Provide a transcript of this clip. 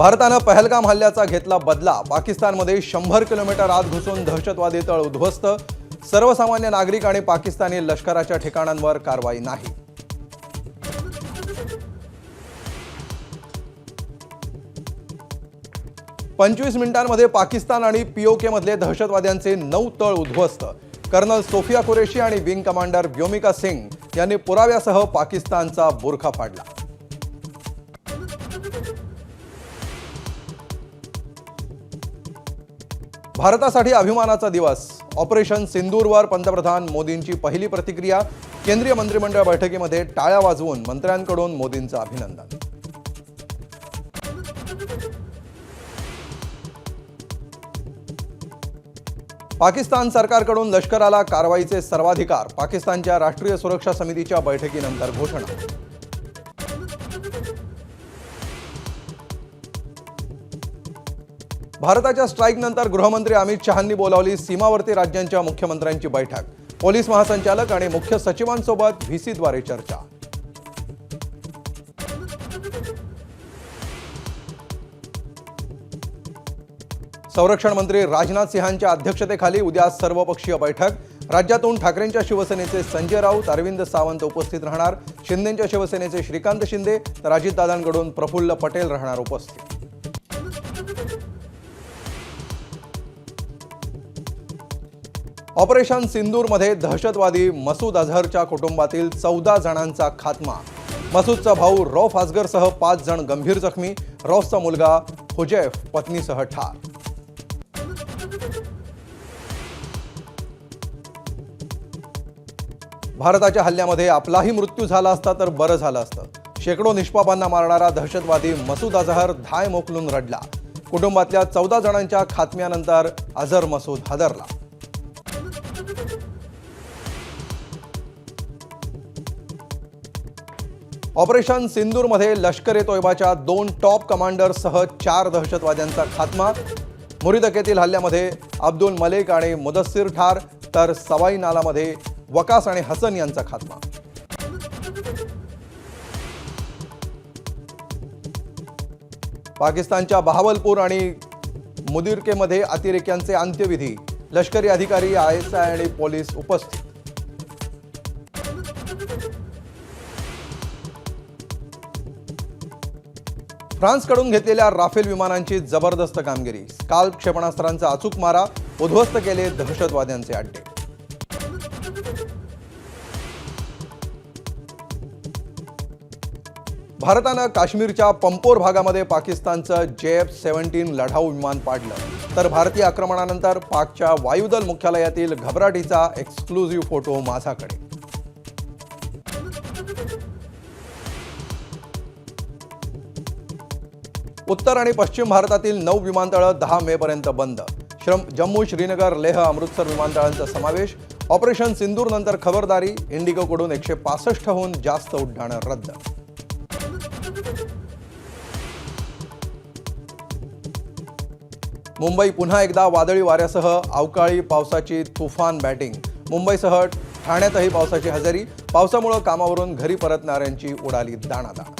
भारतानं पहलगाम हल्ल्याचा घेतला बदला. पाकिस्तानमध्ये शंभर किलोमीटर आत घुसून दहशतवादी तळ उद्ध्वस्त. सर्वसामान्य नागरिक आणि पाकिस्तानी लष्कराच्या ठिकाणांवर कारवाई नाही. पंचवीस मिनिटांमध्ये पाकिस्तान आणि पीओकेमधले दहशतवाद्यांचे नऊ तळ उद्ध्वस्त. कर्नल सोफिया कुरेशी आणि विंग कमांडर व्योमिका सिंग यांनी पुराव्यासह पाकिस्तानचा बुरखा फाडला. भारतासाठी अभिमानाचा दिवस. ऑपरेशन सिंदूरवर पंतप्रधान मोदींची पहिली प्रतिक्रिया. केंद्रीय मंत्रिमंडळ बैठकीमध्ये टाळ्या वाजवून मंत्र्यांकडून मोदींचं अभिनंदन. पाकिस्तान सरकारकडून लष्कराला कारवाईचे सर्वाधिकार. पाकिस्तानच्या राष्ट्रीय सुरक्षा समितीच्या बैठकीनंतर घोषणा. भारताच्या स्ट्राईकनंतर गृहमंत्री अमित शहांनी बोलावली सीमावर्ती राज्यांच्या मुख्यमंत्र्यांची बैठक. पोलीस महासंचालक आणि मुख्य सचिवांसोबत व्हीसीद्वारे चर्चा. संरक्षण मंत्री राजनाथ सिंहांच्या अध्यक्षतेखाली उद्या सर्वपक्षीय बैठक. राज्यातून ठाकरेंच्या शिवसेनेचे संजय राऊत अरविंद सावंत उपस्थित राहणार. शिंदेच्या शिवसेनेचे श्रीकांत शिंदे तर अजितदादांकडून प्रफुल्ल पटेल राहणार उपस्थित. ऑपरेशन सिंदूरमध्ये दहशतवादी मसूद अझहरच्या कुटुंबातील चौदा जणांचा खात्मा. मसूदचा भाऊ रौफ असगरसह पाच जण गंभीर जखमी. रौफचा मुलगा हुजैफ पत्नीसह ठार. भारताच्या हल्ल्यामध्ये आपलाही मृत्यू झाला असता तर बरं झालं असतं. शेकडो निष्पापांना मारणारा दहशतवादी मसूद अझहर धाय मोकलून रडला. कुटुंबातल्या चौदा जणांच्या खात्म्यानंतर अझर मसूद हादरला. ऑपरेशन सिंदूरमध्ये लष्कर ए तोयबाच्या दोन टॉप कमांडरसह चार दहशतवाद्यांचा खात्मा. मुरिदकेतील हल्ल्यामध्ये अब्दुल मलिक आणि मुदस्सीर ठार तर सवाई नालामध्ये वकास आणि हसन यांचा खात्मा. पाकिस्तानच्या बहावलपूर आणि मुदिरकेमध्ये अतिरेक्यांचे अंत्यविधी. लष्करी अधिकारी आय एस आय आणि पोलीस उपस्थित. फ्रान्सकडून घेतलेल्या राफेल विमानांची जबरदस्त कामगिरी. काल क्षेपणास्त्रांचा अचूक मारा उद्ध्वस्त केले दहशतवाद्यांचे अड्डे. भारतानं काश्मीरच्या पंपोर भागामध्ये पाकिस्तानचं जे एफ सेव्हन्टीन लढाऊ विमान पाडलं. तर भारतीय आक्रमणानंतर पाकच्या वायुदल मुख्यालयातील घबराटीचा एक्सक्लुझिव्ह फोटो माझ्याकडे. उत्तर आणि पश्चिम भारतातील नऊ विमानतळं दहा मेपर्यंत बंद. श्रम जम्मू श्रीनगर लेह अमृतसर विमानतळांचा समावेश. ऑपरेशन सिंदूर नंतर खबरदारी. इंडिगोकडून एकशे पासष्टहून जास्त उड्डाणं रद्द. मुंबई पुन्हा एकदा वादळी वाऱ्यासह अवकाळी पावसाची तुफान बॅटिंग. मुंबईसह ठाण्यातही पावसाची हजेरी. पावसामुळं कामावरून घरी परतणाऱ्यांची उडाली दाणादाण.